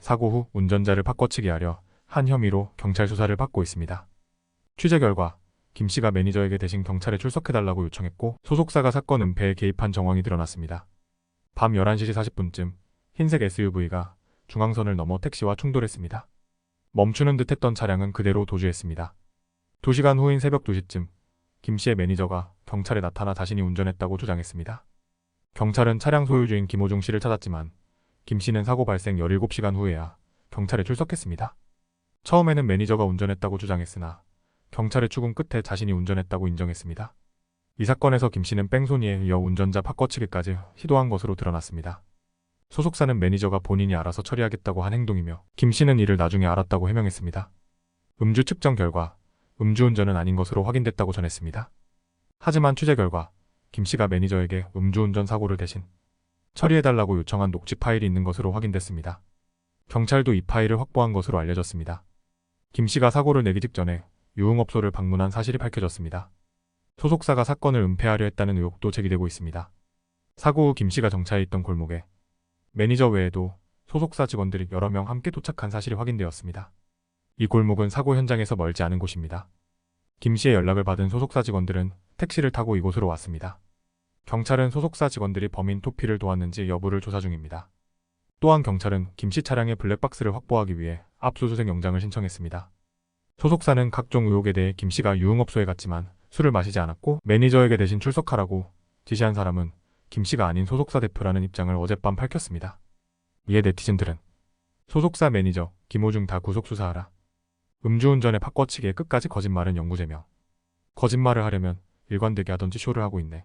사고 후 운전자를 바꿔치기 하려 한 혐의로 경찰 수사를 받고 있습니다. 취재 결과 김 씨가 매니저에게 대신 경찰에 출석해달라고 요청했고 소속사가 사건 은폐에 개입한 정황이 드러났습니다. 밤 11시 40분쯤 흰색 SUV가 중앙선을 넘어 택시와 충돌했습니다. 멈추는 듯 했던 차량은 그대로 도주했습니다. 2시간 후인 새벽 2시쯤 김 씨의 매니저가 경찰에 나타나 자신이 운전했다고 주장했습니다. 경찰은 차량 소유주인 김호중 씨를 찾았지만 김 씨는 사고 발생 17시간 후에야 경찰에 출석했습니다. 처음에는 매니저가 운전했다고 주장했으나 경찰의 추궁 끝에 자신이 운전했다고 인정했습니다. 이 사건에서 김 씨는 뺑소니에 이어 운전자 바꿔치기까지 시도한 것으로 드러났습니다. 소속사는 매니저가 본인이 알아서 처리하겠다고 한 행동이며 김 씨는 이를 나중에 알았다고 해명했습니다. 음주 측정 결과 음주운전은 아닌 것으로 확인됐다고 전했습니다. 하지만 취재 결과 김 씨가 매니저에게 음주운전 사고를 대신 처리해달라고 요청한 녹취 파일이 있는 것으로 확인됐습니다. 경찰도 이 파일을 확보한 것으로 알려졌습니다. 김 씨가 사고를 내기 직전에 유흥업소를 방문한 사실이 밝혀졌습니다. 소속사가 사건을 은폐하려 했다는 의혹도 제기되고 있습니다. 사고 후 김 씨가 정차해 있던 골목에 매니저 외에도 소속사 직원들이 여러 명 함께 도착한 사실이 확인되었습니다. 이 골목은 사고 현장에서 멀지 않은 곳입니다. 김 씨의 연락을 받은 소속사 직원들은 택시를 타고 이곳으로 왔습니다. 경찰은 소속사 직원들이 범인 토피를 도왔는지 여부를 조사 중입니다. 또한 경찰은 김씨 차량의 블랙박스를 확보하기 위해 압수수색 영장을 신청했습니다. 소속사는 각종 의혹에 대해 김 씨가 유흥업소에 갔지만 술을 마시지 않았고 매니저에게 대신 출석하라고 지시한 사람은 김 씨가 아닌 소속사 대표라는 입장을 어젯밤 밝혔습니다. 이에 네티즌들은 소속사 매니저 김호중 다 구속 수사하라. 음주운전에 바꿔치기에 끝까지 거짓말은 연구제며 거짓말을 하려면 일관되게 하던지 쇼를 하고 있네.